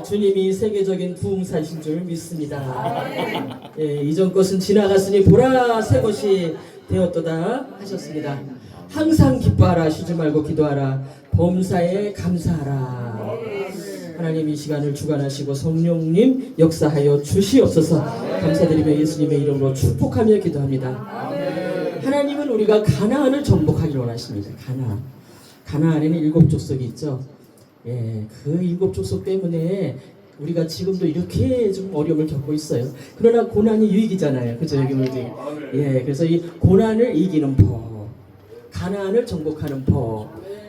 예, 주님이 세계적인 부흥사이신 줄 믿습니다. 예, 이전 것은 지나갔으니 보라 새 것이 되었도다 하셨습니다. 항상 기뻐하라 쉬지 말고 기도하라 범사에 감사하라. 하나님 이 시간을 주관하시고 성령님 역사하여 주시옵소서 감사드리며 예수님의 이름으로 축복하며 기도합니다. 하나님은 우리가 가나안을 정복하기를 원하십니다. 가나안. 가나안에는 일곱 족속이 있죠. 예, 그 일곱 족속 때문에 우리가 지금도 이렇게 좀 어려움을 겪고 있어요. 그러나 고난이 유익이잖아요. 그죠? 여기 뭐지? 예, 그래서 이 고난을 이기는 법, 가나안을 정복하는 법.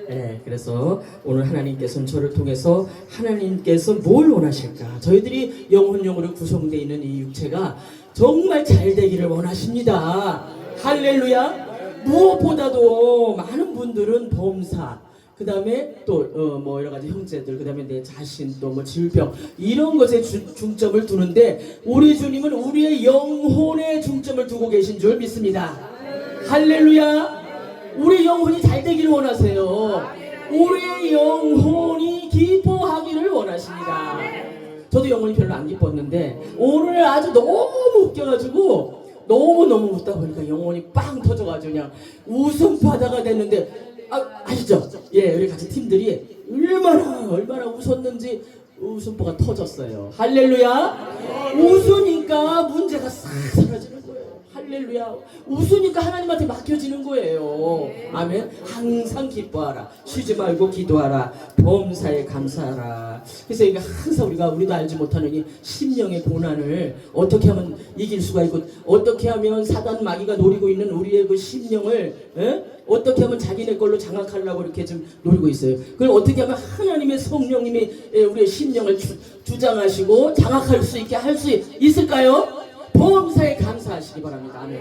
예, 그래서 오늘 하나님께서는 저를 통해서 하나님께서 뭘 원하실까? 저희들이 영혼용으로 구성되어 있는 이 육체가 정말 잘 되기를 원하십니다. 할렐루야! 무엇보다도 많은 분들은 범사, 그 다음에 또뭐 여러 가지 형제들, 그 다음에 내 자신, 또 뭐 질병 이런 것에 주- 중점을 두는데 우리 주님은 우리의 영혼에 중점을 두고 계신 줄 믿습니다. 할렐루야! 우리 영혼이 잘 되기를 원하세요. 우리의 영혼이 기뻐하기를 원하십니다. 저도 영혼이 별로 안 기뻤는데 오늘 아주 너무 웃겨가지고 너무 너무 웃다 보니까 영혼이 빵 터져가지고 그냥 웃음 바다가 됐는데 아, 아시죠? 예, 우리 같이 팀들이 얼마나 얼마나 웃었는지 웃음보가 터졌어요. 할렐루야! 웃으니까 문제가 싹 사라지는 거예요. 할렐루야. 웃으니까 하나님한테 맡겨지는 거예요. 아멘. 항상 기뻐하라. 쉬지 말고 기도하라. 범사에 감사하라. 그래서 이게 항상 우리가 우리도 알지 못하는 이 심령의 고난을 어떻게 하면 이길 수가 있고 어떻게 하면 사단 마귀가 노리고 있는 우리의 그 심령을 에? 어떻게 하면 자기네 걸로 장악하려고 이렇게 좀 노리고 있어요. 그걸 어떻게 하면 하나님의 성령님이 에, 우리의 심령을 주, 주장하시고 장악할 수 있게 할 수 있을까요? 범사에 감사하시기 바랍니다. 아멘.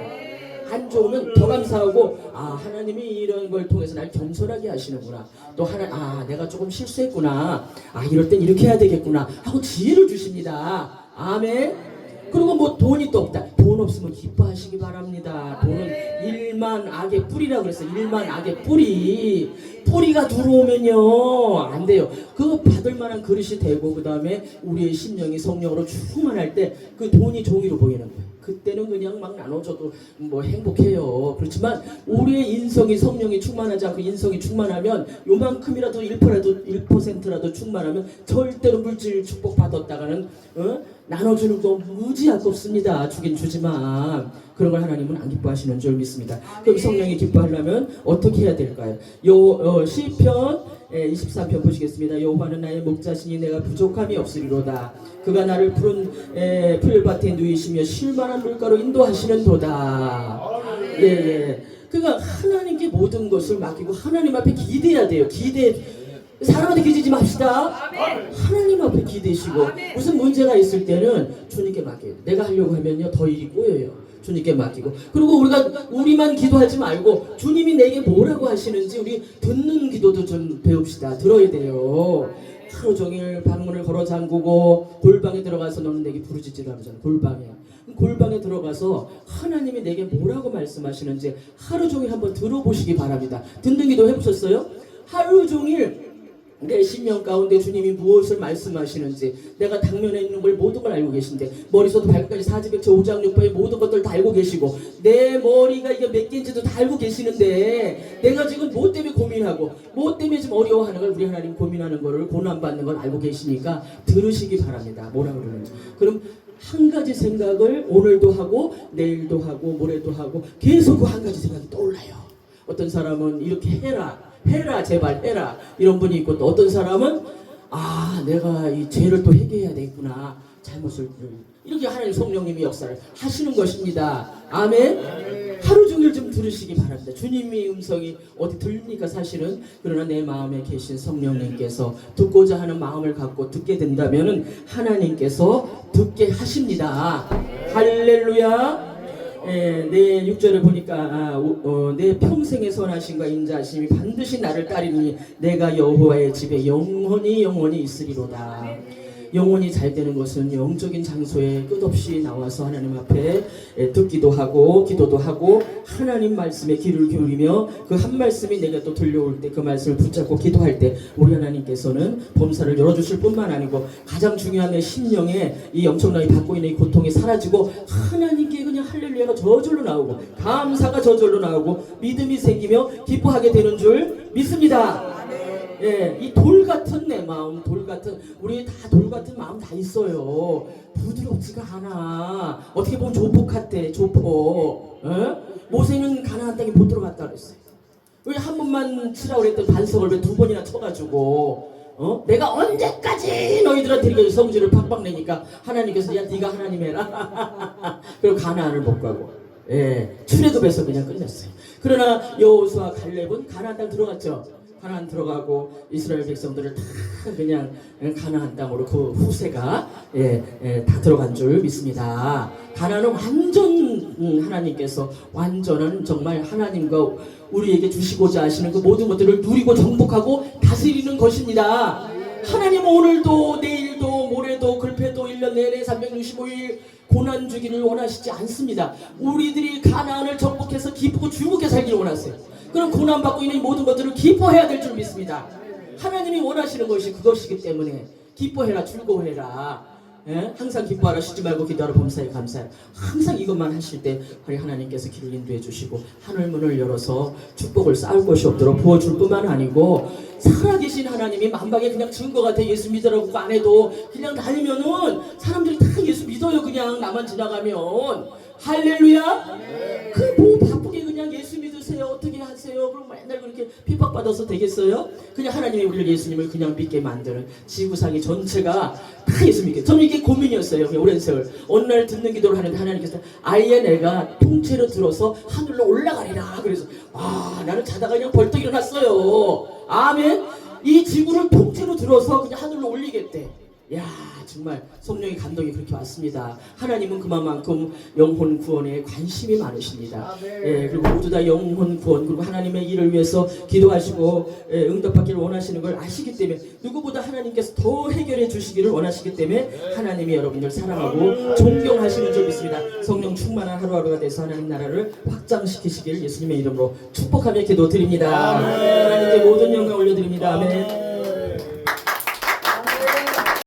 안 좋으면 더 감사하고 아 하나님이 이런 걸 통해서 날 겸손하게 하시는구나. 또 하나 아 내가 조금 실수했구나. 아 이럴 땐 이렇게 해야 되겠구나. 하고 지혜를 주십니다. 아멘. 그리고 뭐 돈이 또 없다. 돈 없으면 기뻐하시기 바랍니다. 돈은 일만 악의 뿌리라 그랬어요. 일만 악의 뿌리 뿌리가 들어오면요 안 돼요 그거 받을 만한 그릇이 되고 그 다음에 우리의 심령이 성령으로 충만할 때 그 돈이 종이로 보이는 거예요 그때는 그냥 막 나눠줘도 뭐 행복해요. 그렇지만 우리의 인성이 성령이 충만하지 않고 인성이 충만하면 요만큼이라도 1%라도 1%라도 충만하면 절대로 물질 축복 받았다가는 어? 나눠주는 거 무지 아깝습니다. 주긴 주지만 그런 걸 하나님은 안 기뻐하시는 줄 믿습니다. 그럼 성령이 기뻐하려면 어떻게 해야 될까요? 요 어, 시편 예, 23편 보시겠습니다. 여호와는 나의 목자시니 내가 부족함이 없으리로다. 그가 나를 푸른 예, 풀밭에 누이시며 쉴만한 물가로 인도하시는 도다. 예, 예. 그러니까 하나님께 모든 것을 맡기고 하나님 앞에 기대야 돼요. 기대. 사람한테 기대지 맙시다. 하나님 앞에 기대시고 무슨 문제가 있을 때는 주님께 맡겨요. 내가 하려고 하면요 더 일이 꼬여요. 주님께 맡기고 그리고 우리가 우리만 기도하지 말고 주님이 내게 뭐라고 하시는지 우리 듣는 기도도 좀 배웁시다. 들어야 돼요. 하루 종일 방문을 걸어 잠그고 골방에 들어가서 너는 내게 부르짖지도 않잖아. 골방에. 골방에 들어가서 하나님이 내게 뭐라고 말씀하시는지 하루 종일 한번 들어보시기 바랍니다. 듣는 기도 해보셨어요? 하루 종일 내 심령 가운데 주님이 무엇을 말씀하시는지 내가 당면에 있는 걸 모든 걸 알고 계신데 머리서부터 발끝까지 사지백체 오장육부의 모든 것들 다 알고 계시고 내 머리가 이게 몇 개인지도 다 알고 계시는데 내가 지금 뭐 때문에 고민하고 뭐 때문에 지금 어려워하는 걸 우리 하나님 고민하는 거를 고난받는 걸 알고 계시니까 들으시기 바랍니다. 뭐라 그러는지. 그럼 한 가지 생각을 오늘도 하고 내일도 하고 모레도 하고 계속 그 한 가지 생각이 떠올라요. 어떤 사람은 이렇게 해라 해라 제발 해라. 이런 분이 있고 또 어떤 사람은 아 내가 이 죄를 또 회개해야 되겠구나. 잘못을 이렇게 하나님 성령님이 역사를 하시는 것입니다. 아멘. 하루 종일 좀 들으시기 바랍니다. 주님의 음성이 어디 들립니까? 사실은. 그러나 내 마음에 계신 성령님께서 듣고자 하는 마음을 갖고 듣게 된다면은 하나님께서 듣게 하십니다. 할렐루야 예, 내 6절을 보니까 아, 오- 어, 내 평생의 선하심과 인자심이 반드시 나를 따르니 내가 여호와의 집에 영원히 영원히 있으리로다. 영혼이 잘 되는 것은 영적인 장소에 끝없이 나와서 하나님 앞에 예, 듣기도 하고 기도도 하고 하나님 말씀에 귀를 기울이며 그 한 말씀이 내가 또 들려올 때 그 말씀을 붙잡고 기도할 때 우리 하나님께서는 범사를 열어주실 뿐만 아니고 가장 중요한 내 심령에 이 엄청나게 받고 있는 이 고통이 사라지고 하나님께 그냥 할렐루야가 저절로 나오고 감사가 저절로 나오고 믿음이 생기며 기뻐하게 되는 줄 믿습니다. 예, 이 돌 같은 내 마음, 돌 같은 우리 다 돌 같은 마음 다 있어요. 부드럽지가 않아. 어떻게 보면 조폭 같대, 조폭. 예? 모세는 가나안 땅에 못 들어갔다 그랬어요. 왜 한 번만 치라고 그랬던 반석을 왜 두 번이나 쳐가지고 어? 내가 언제까지 너희들한테 이렇게 성질을 팍팍 내니까 하나님께서 야 네가 하나님 해라 그리고 가나안을 못 가고 예 출애굽에서 그냥 끝냈어요 그러나 여호수아 갈렙은 가나안 땅 들어갔죠 가나안 들어가고 이스라엘 백성들을 다 그냥 가나안 땅으로 그 후세가 예, 예, 다 들어간 줄 믿습니다. 가나안은 완전 음, 하나님께서 완전한 정말 하나님과 우리에게 주시고자 하시는 그 모든 것들을 누리고 정복하고 다스리는 것입니다. 하나님은 오늘도 내일도 모레도 글패도 1년 내내 365일 고난 주기를 원하시지 않습니다. 우리들이 가나안을 정복해서 기쁘고 즐겁게 살기를 원하세요. 그럼 고난 받고 있는 이 모든 것들을 기뻐해야 될 줄 믿습니다. 하나님이 원하시는 것이 그것이기 때문에 기뻐해라 즐거워해라. 예? 항상 기뻐하라 쉬지 말고 기도하라 범사에 감사해. 항상 이것만 하실 때 우리 하나님께서 길을 인도해 주시고 하늘 문을 열어서 축복을 쌓을 것이 없도록 부어줄 뿐만 아니고 살아계신 하나님이 만방에 그냥 증거 같아 예수 믿으라고 안 해도 그냥 다니면은 사람들이 다 예수 믿어요 그냥 나만 지나가면. 할렐루야. 그뭐 바쁘게 그냥 예수 믿으세요. 어떻게 하세요? 그럼 맨날 그렇게 핍박받아서 되겠어요? 그냥 하나님이 우리를 예수님을 그냥 믿게 만드는 지구상의 전체가 다 예수 믿게. 저는 이게 고민이었어요 오랜 세월. 어느 날 듣는 기도를 하는데 하나님께서 아예 내가 통째로 들어서 하늘로 올라가리라 그래서 아 나는 자다가 그냥 벌떡 일어났어요. 아멘. 이 지구를 통째로 들어서 그냥 하늘로 올리겠대 야 정말 성령의 감동이 그렇게 왔습니다. 하나님은 그만큼 영혼 구원에 관심이 많으십니다. 예, 그리고 모두 다 영혼 구원 그리고 하나님의 일을 위해서 기도하시고 예, 응답받기를 원하시는 걸 아시기 때문에 누구보다 하나님께서 더 해결해 주시기를 원하시기 때문에 하나님이 여러분들 사랑하고 존경하시는 줄 믿습니다. 성령 충만한 하루하루가 돼서 하나님 나라를 확장시키시길 예수님의 이름으로 축복하며 기도드립니다. 하나님께 모든 영광 올려드립니다. 아멘.